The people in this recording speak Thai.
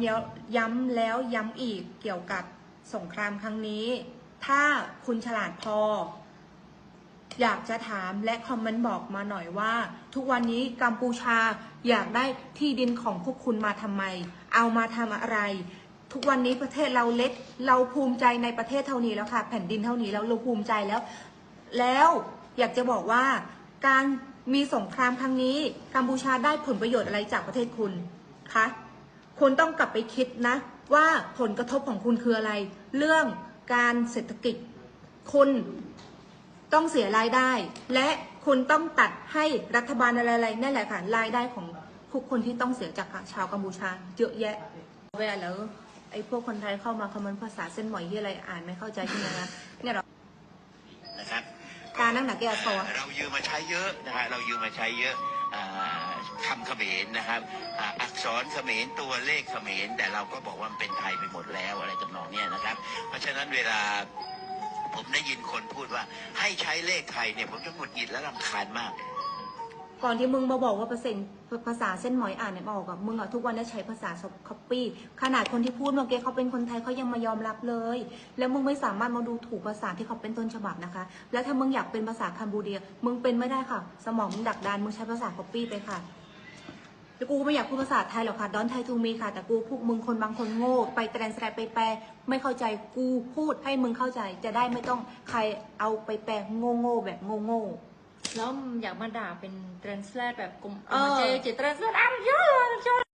ำแล้วย้ำแล้วย้ำอีกเกี่ยวกับสงครามครั้งนี้ ถ้าคุณฉลาดพอ อยากจะถามและคอมเมนต์บอกมาหน่อยว่า ทุกวันนี้กัมพูชาอยากได้ที่ดินของพวกคุณมาทำไม เอามาทำอะไร ทุกวันนี้ประเทศเราเล็ก เราภูมิใจในประเทศเท่านี้แล้วค่ะ แผ่นดินเท่านี้แล้วเราภูมิใจแล้ว แล้วอยากจะบอกว่าการมีสงครามครั้งนี้กัมพูชาได้ผลประโยชน์อะไรจากประเทศคุณคะ คุณต้องกลับไปคิดนะ ว่าผลกระทบของคุณคืออะไร เรื่องการเศรษฐกิจ คุณต้องเสียรายได้ และคุณต้องตัดให้รัฐบาลอะไรๆนั่นแหละค่ะรายได้ของทุกคนที่ต้องเสียจากชาวกัมพูชาเยอะแยะเวลาแล้วไอ้พวกคนไทยเข้ามาคำนวณภาษาเส้นหมอยที่อะไรอ่านไม่เข้าใจใช่ไหมนะเนี่ยเรานะครับการนั่งหนักแกซอเรายืมมาใช้เยอะนะฮะเรายืมมาใช้เยอะอ่า คำเขมรนะครับอักษรเขมรตัวเลขเขมรแต่เราก็บอกว่ามันเป็นไทยไปหมดแล้วอะไรจำนองเนี่ยนะครับ เพราะฉะนั้นเวลาผมได้ยินคนพูดว่าให้ใช้เลขไทยเนี่ยผมจะหงุดหงิดและรำคาญมาก ก่อนที่มึงมาบอกว่าเปอร์เซ็นต์ภาษาเส้นหมอยอ่านไม่ออกอะมึงอะทุกวันได้ใช้ภาษาคัปปี้ขนาดคนที่พูดเมื่อกี้เขาเป็นคนไทยเขายังมายอมรับเลย แล้วมึงไม่สามารถมาดูถูกภาษาที่เขาเป็นต้นฉบับนะคะ แล้วถ้ามึงอยากเป็นภาษาคัมบูเดีย มึงเป็นไม่ได้ค่ะ สมองมึงดักดานมึงใช้ภาษาคัปปี้ไปค่ะแล้วกูไม่อยากพูดภาษาไทยหรอกค่ะดอนไทยทูมีค่ะ แต่กูพวกมึงคนบางคนโง่ ไปแตรนสแลไปแปลไม่เข้าใจกูพูดให้มึงเข้าใจ จะได้ไม่ต้องใครเอาไปแปลโง่ๆแบบโง่ๆ แล้วอยากมาด่าเป็น translate แบบกลมเออเจเจ translate อ้าวเยอะ